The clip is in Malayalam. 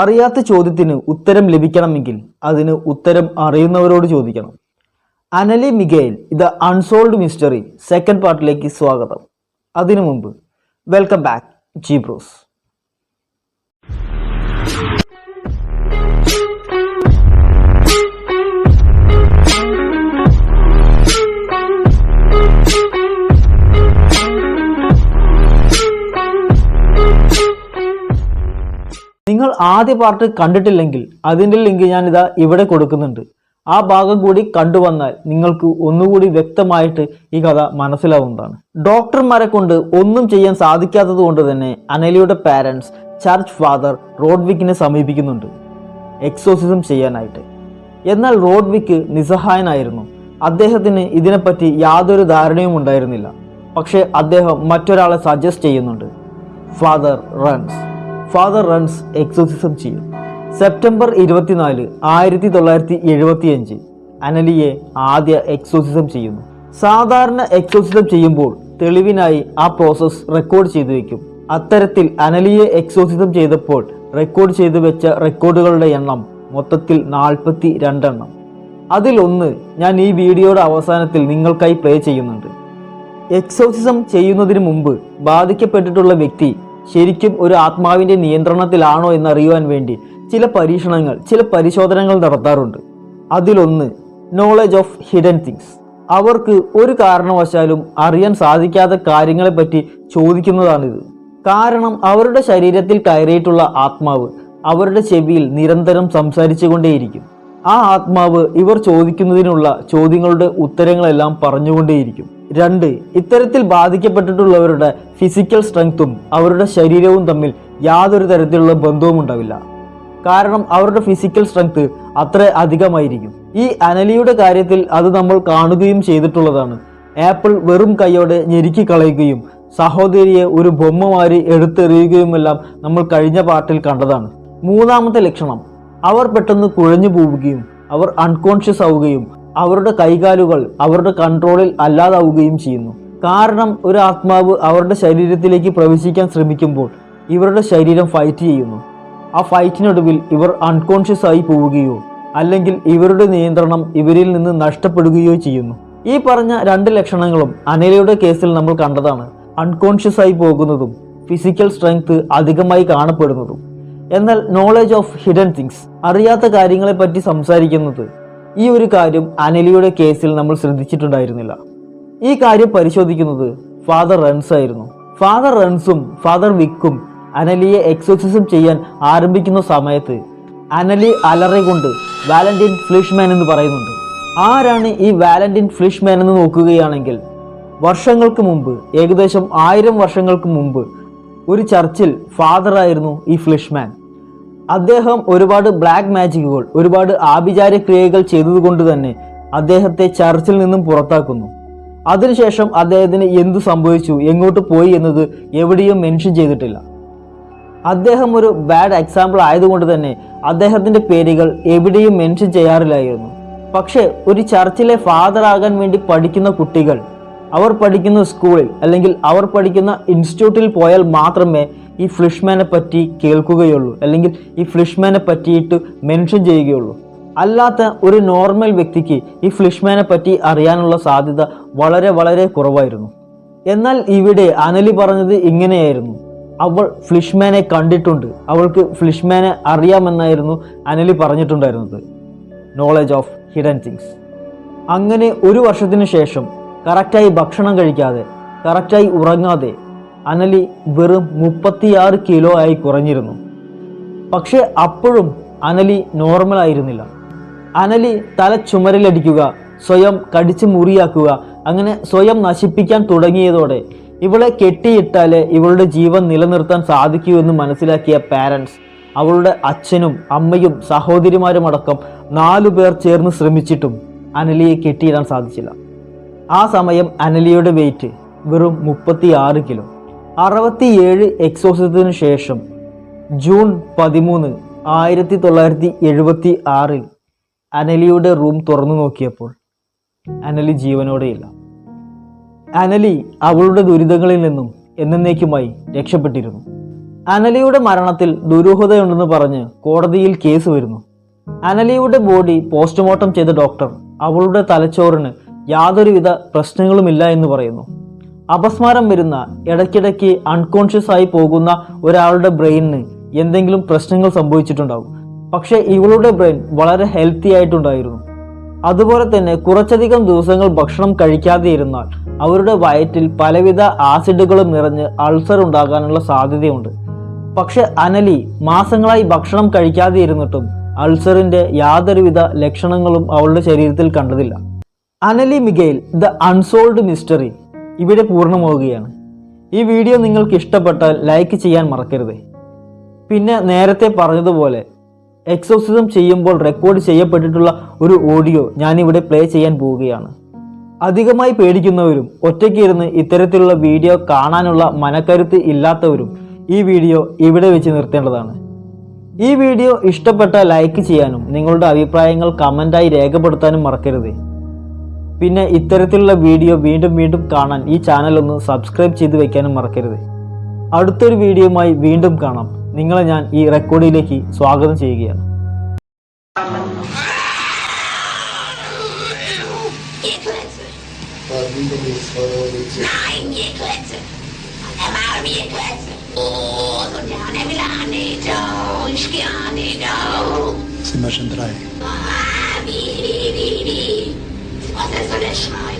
അറിയാത്ത ചോദ്യത്തിന് ഉത്തരം ലഭിക്കണമെങ്കിൽ അതിന് ഉത്തരം അറിയുന്നവരോട് ചോദിക്കണം. അനലി മിഗേൽ ഇത് അൺസോൾഡ് മിസ്റ്ററി സെക്കൻഡ് പാർട്ടിലേക്ക് സ്വാഗതം. അതിനു മുമ്പ് വെൽക്കം ബാക്ക് ജി ബ്രോസ്. ആദ്യ പാർട്ട് കണ്ടിട്ടില്ലെങ്കിൽ അതിന്റെ ലിങ്ക് ഞാനിതാ ഇവിടെ കൊടുക്കുന്നുണ്ട്. ആ ഭാഗം കൂടി കണ്ടുവന്നാൽ നിങ്ങൾക്ക് ഒന്നുകൂടി വ്യക്തമായിട്ട് ഈ കഥ മനസ്സിലാവുന്നതാണ്. ഡോക്ടർമാരെ കൊണ്ട് ഒന്നും ചെയ്യാൻ സാധിക്കാത്തത് കൊണ്ട് തന്നെ അനലിയുടെ പാരൻസ് ചർച്ച് ഫാദർ റോഡ്വിക്കിനെ സമീപിക്കുന്നുണ്ട്. എക്സോസിസം ചെയ്യാനായിട്ട്. എന്നാൽ റോഡ്വിക്ക് നിസ്സഹായനായിരുന്നു. അദ്ദേഹത്തിന് ഇതിനെപ്പറ്റി യാതൊരു ധാരണയും ഉണ്ടായിരുന്നില്ല. പക്ഷേ അദ്ദേഹം മറ്റൊരാളെ സജസ്റ്റ് ചെയ്യുന്നുണ്ട്. Father Renz father Renz exorcism ചെയ്യും. സെപ്റ്റംബർ ഇരുപത്തിനാല് ആയിരത്തി തൊള്ളായിരത്തി എഴുപത്തി അഞ്ച് അനലിയെ ആദ്യ എക്സോസിസം ചെയ്യുന്നു. സാധാരണ എക്സോസിസം ചെയ്യുമ്പോൾ തെളിവിനായി ആ പ്രോസസ് റെക്കോർഡ് ചെയ്തു വെക്കും. അത്തരത്തിൽ അനലിയെ എക്സോസിസം ചെയ്തപ്പോൾ റെക്കോർഡ് ചെയ്തു വെച്ച റെക്കോർഡുകളുടെ എണ്ണം മൊത്തത്തിൽ നാൽപ്പത്തി രണ്ടെണ്ണം അതിലൊന്ന് ഞാൻ ഈ വീഡിയോയുടെ അവസാനത്തിൽ നിങ്ങൾക്കായി പ്ലേ ചെയ്യുന്നുണ്ട്. എക്സോസിസം ചെയ്യുന്നതിന് മുമ്പ് ബാധിക്കപ്പെട്ടിട്ടുള്ള വ്യക്തി ശരിക്കും ഒരു ആത്മാവിന്റെ നിയന്ത്രണത്തിലാണോ എന്നറിയുവാൻ വേണ്ടി ചില പരീക്ഷണങ്ങൾ ചില പരിശോധനകൾ നടത്താറുണ്ട്. അതിലൊന്ന് നോളജ് ഓഫ് ഹിഡൻ തിങ്സ് അവർക്ക് ഒരു കാരണവശാലും അറിയാൻ സാധിക്കാത്ത കാര്യങ്ങളെപ്പറ്റി ചോദിക്കുന്നതാണിത്. കാരണം അവരുടെ ശരീരത്തിൽ കയറിയിട്ടുള്ള ആത്മാവ് അവരുടെ ചെവിയിൽ നിരന്തരം സംസാരിച്ചു കൊണ്ടേയിരിക്കും ആ ആത്മാവ് ഇവർ ചോദിക്കുന്നതിനുള്ള ചോദ്യങ്ങളുടെ ഉത്തരങ്ങളെല്ലാം പറഞ്ഞുകൊണ്ടേയിരിക്കും. രണ്ട് ഇത്തരത്തിൽ ബാധിക്കപ്പെട്ടിട്ടുള്ളവരുടെ ഫിസിക്കൽ സ്ട്രെങ്ത്തും അവരുടെ ശരീരവും തമ്മിൽ യാതൊരു തരത്തിലുള്ള ബന്ധവും ഉണ്ടാവില്ല. കാരണം അവരുടെ ഫിസിക്കൽ സ്ട്രെങ്ത് അത്ര അധികമായിരിക്കും. ഈ അനലിയുടെ കാര്യത്തിൽ അത് നമ്മൾ കാണുകയും ചെയ്തിട്ടുള്ളതാണ്. ആപ്പിൾ വെറും കൈയോടെ ഞെരുക്കി കളയുകയും സഹോദരിയെ ഒരു ബൊമ്മ മാറി എടുത്തെറിയുകയുമെല്ലാം നമ്മൾ കഴിഞ്ഞ പാർട്ടിൽ കണ്ടതാണ്. മൂന്നാമത്തെ ലക്ഷണം അവർ പെട്ടെന്ന് കുഴഞ്ഞു പോവുകയും അവർ അൺകോൺഷ്യസ് ആവുകയും അവരുടെ കൈകാലുകൾ അവരുടെ കൺട്രോളിൽ അല്ലാതാവുകയും ചെയ്യുന്നു. കാരണം ഒരു ആത്മാവ് അവരുടെ ശരീരത്തിലേക്ക് പ്രവേശിക്കാൻ ശ്രമിക്കുമ്പോൾ ഇവരുടെ ശരീരം ഫൈറ്റ് ചെയ്യുന്നു. ആ ഫൈറ്റിനൊടുവിൽ ഇവർ അൺകോൺഷ്യസ് ആയി പോവുകയോ അല്ലെങ്കിൽ ഇവരുടെ നിയന്ത്രണം ഇവരിൽ നിന്ന് നഷ്ടപ്പെടുകയോ ചെയ്യുന്നു. ഈ പറഞ്ഞ രണ്ട് ലക്ഷണങ്ങളും അനിലയുടെ കേസിൽ നമ്മൾ കണ്ടതാണ്. അൺകോൺഷ്യസ് ആയി പോകുന്നതും ഫിസിക്കൽ സ്ട്രെങ്ത് അധികമായി കാണപ്പെടുന്നതും. എന്നാൽ നോളജ് ഓഫ് ഹിഡൻ തിങ്സ് അറിയാത്ത കാര്യങ്ങളെപ്പറ്റി സംസാരിക്കുന്നത് ഈ ഒരു കാര്യം അനലിയുടെ കേസിൽ നമ്മൾ ശ്രദ്ധിച്ചിട്ടുണ്ടായിരുന്നില്ല. ഈ കാര്യം പരിശോധിക്കുന്നത് ഫാദർ റൺസ് ആയിരുന്നു. ഫാദർ റൺസും ഫാദർ വിക്കും അനലിയെ എക്സോസിസം ചെയ്യാൻ ആരംഭിക്കുന്ന സമയത്ത് അനലി അലറികൊണ്ട് വാലന്റൈൻ ഫ്ലിഷ്മാൻ എന്ന് പറയുന്നുണ്ട്. ആരാണ് ഈ വാലന്റൈൻ ഫ്ലിഷ്മാൻ എന്ന് നോക്കുകയാണെങ്കിൽ വർഷങ്ങൾക്ക് മുമ്പ് ഏകദേശം ആയിരം വർഷങ്ങൾക്ക് മുമ്പ് ഒരു ചർച്ചിൽ ഫാദറായിരുന്നു ഈ ഫ്ലിഷ്മാൻ. അദ്ദേഹം ഒരുപാട് ബ്ലാക്ക് മാജിക്കുകൾ ഒരുപാട് ആഭിചാര ക്രിയകൾ ചെയ്തതുകൊണ്ട് തന്നെ അദ്ദേഹത്തെ ചർച്ചിൽ നിന്നും പുറത്താക്കുന്നു. അതിനുശേഷം അദ്ദേഹത്തിന് എന്തു സംഭവിച്ചു എങ്ങോട്ട് പോയി എന്നത് എവിടെയും മെൻഷൻ ചെയ്തിട്ടില്ല. അദ്ദേഹം ഒരു ബാഡ് എക്സാമ്പിൾ ആയതുകൊണ്ട് തന്നെ അദ്ദേഹത്തിന്റെ പേരുകൾ എവിടെയും മെൻഷൻ ചെയ്യാറില്ലായിരുന്നു. പക്ഷേ ഒരു ചർച്ചിലെ ഫാദർ ആകാൻ വേണ്ടി പഠിക്കുന്ന കുട്ടികൾ അവർ പഠിക്കുന്ന സ്കൂളിൽ അല്ലെങ്കിൽ അവർ പഠിക്കുന്ന ഇൻസ്റ്റിറ്റ്യൂട്ടിൽ പോയാൽ മാത്രമേ ഈ ഫ്ലിഷ്മാനെ പറ്റി കേൾക്കുകയുള്ളൂ. അല്ലെങ്കിൽ ഈ ഫ്ലിഷ്മാനെ പറ്റിയിട്ട് മെൻഷൻ ചെയ്യുകയുള്ളൂ. അല്ലാത്ത ഒരു നോർമൽ വ്യക്തിക്ക് ഈ ഫ്ലിഷ്മാനെ പറ്റി അറിയാനുള്ള സാധ്യത വളരെ വളരെ കുറവായിരുന്നു. എന്നാൽ ഇവിടെ അനലി പറഞ്ഞത് ഇങ്ങനെയായിരുന്നു. അവൾ ഫ്ലിഷ്മാനെ കണ്ടിട്ടുണ്ട്. അവൾക്ക് ഫ്ലിഷ്മാനെ അറിയാമെന്നായിരുന്നു അനലി പറഞ്ഞിട്ടുണ്ടായിരുന്നത്. നോളജ് ഓഫ് ഹിഡൻ തിങ്സ് അങ്ങനെ ഒരു വർഷത്തിന് ശേഷം കറക്റ്റായി ഭക്ഷണം കഴിക്കാതെ കറക്റ്റായി ഉറങ്ങാതെ അനലി വെറും മുപ്പത്തിയാറ് കിലോ ആയി കുറഞ്ഞിരുന്നു. പക്ഷെ അപ്പോഴും അനലി നോർമൽ ആയിരുന്നില്ല. അനലി തല ചുമരിലടിക്കുക സ്വയം കടിച്ചു മുറിയാക്കുക അങ്ങനെ സ്വയം നശിപ്പിക്കാൻ തുടങ്ങിയതോടെ ഇവളെ കെട്ടിയിട്ടാലേ ഇവളുടെ ജീവൻ നിലനിർത്താൻ സാധിക്കൂ എന്ന് മനസ്സിലാക്കിയ പാരൻസ് അവളുടെ അച്ഛനും അമ്മയും സഹോദരിമാരും അടക്കം നാലു പേർ ചേർന്ന് ശ്രമിച്ചിട്ടും അനലിയെ കെട്ടിയിടാൻ സാധിച്ചില്ല. ആ സമയം അനലിയുടെ വെയിറ്റ് വെറും മുപ്പത്തി ആറ് കിലോ അറുപത്തിയേഴ് എക്സോസത്തിനു ശേഷം ജൂൺ പതിമൂന്ന് ആയിരത്തി തൊള്ളായിരത്തി എഴുപത്തി ആറിൽ അനലിയുടെ റൂം തുറന്നു നോക്കിയപ്പോൾ അനലി ജീവനോടെയില്ല. അനലി അവളുടെ ദുരിതങ്ങളിൽ നിന്നും എന്നേക്കുമായി രക്ഷപ്പെട്ടിരുന്നു. അനലിയുടെ മരണത്തിൽ ദുരൂഹതയുണ്ടെന്ന് പറഞ്ഞ് കോടതിയിൽ കേസ് വരുന്നു. അനലിയുടെ ബോഡി പോസ്റ്റ്മോർട്ടം ചെയ്ത ഡോക്ടർ അവളുടെ തലച്ചോറിന് യാതൊരുവിധ പ്രശ്നങ്ങളുമില്ല എന്ന് പറയുന്നു. അപസ്മാരം വരുന്ന ഇടയ്ക്കിടയ്ക്ക് അൺകോൺഷ്യസ് ആയി പോകുന്ന ഒരാളുടെ ബ്രെയിനിന് എന്തെങ്കിലും പ്രശ്നങ്ങൾ സംഭവിച്ചിട്ടുണ്ടാവും പക്ഷേ ഇവളുടെ ബ്രെയിൻ വളരെ ഹെൽത്തി ആയിട്ടുണ്ടായിരുന്നു. അതുപോലെ തന്നെ കുറച്ചധികം ദിവസങ്ങൾ ഭക്ഷണം കഴിക്കാതെ ഇരുന്നാൽ അവരുടെ വയറ്റിൽ പലവിധ ആസിഡുകളും നിറഞ്ഞ് അൾസർ ഉണ്ടാകാനുള്ള സാധ്യതയുണ്ട്. പക്ഷെ അനലി മാസങ്ങളായി ഭക്ഷണം കഴിക്കാതെ ഇരുന്നിട്ടും അൾസറിന്റെ യാതൊരുവിധ ലക്ഷണങ്ങളും അവളുടെ ശരീരത്തിൽ കണ്ടതില്ല. Annelie Michel the unsolved mystery. ഇവിടെ പൂർണമാവുകയാണ്. ഈ വീഡിയോ നിങ്ങൾക്ക് ഇഷ്ടപ്പെട്ടാൽ ലൈക്ക് ചെയ്യാൻ മറക്കരുത്. പിന്നെ നേരത്തെ പറഞ്ഞതുപോലെ എക്സോസിസം ചെയ്യുമ്പോൾ റെക്കോർഡ് ചെയ്യപ്പെട്ടിട്ടുള്ള ഒരു ഓഡിയോ ഞാനിവിടെ പ്ലേ ചെയ്യാൻ പോവുകയാണ്. അധികമായി പേടിക്കുന്നവരും ഒറ്റയ്ക്ക് ഇരുന്ന് ഇത്തരത്തിലുള്ള വീഡിയോ കാണാനുള്ള മനക്കരുത്ത് ഇല്ലാത്തവരും ഈ വീഡിയോ ഇവിടെ വെച്ച് നിർത്തേണ്ടതാണ്. ഈ വീഡിയോ ഇഷ്ടപ്പെട്ട ലൈക്ക് ചെയ്യാനും നിങ്ങളുടെ അഭിപ്രായങ്ങൾ കമന്റായി രേഖപ്പെടുത്താനും മറക്കരുത്. പിന്നെ ഇത്തരത്തിലുള്ള വീഡിയോ വീണ്ടും വീണ്ടും കാണാൻ ഈ ചാനൽ ഒന്ന് സബ്സ്ക്രൈബ് ചെയ്ത് വെക്കാനും മറക്കരുത്. അടുത്തൊരു വീഡിയോയുമായി വീണ്ടും കാണാം. നിങ്ങളെ ഞാൻ ഈ റെക്കോർഡിലേക്ക് സ്വാഗതം ചെയ്യുകയാണ്. schon drei? desolation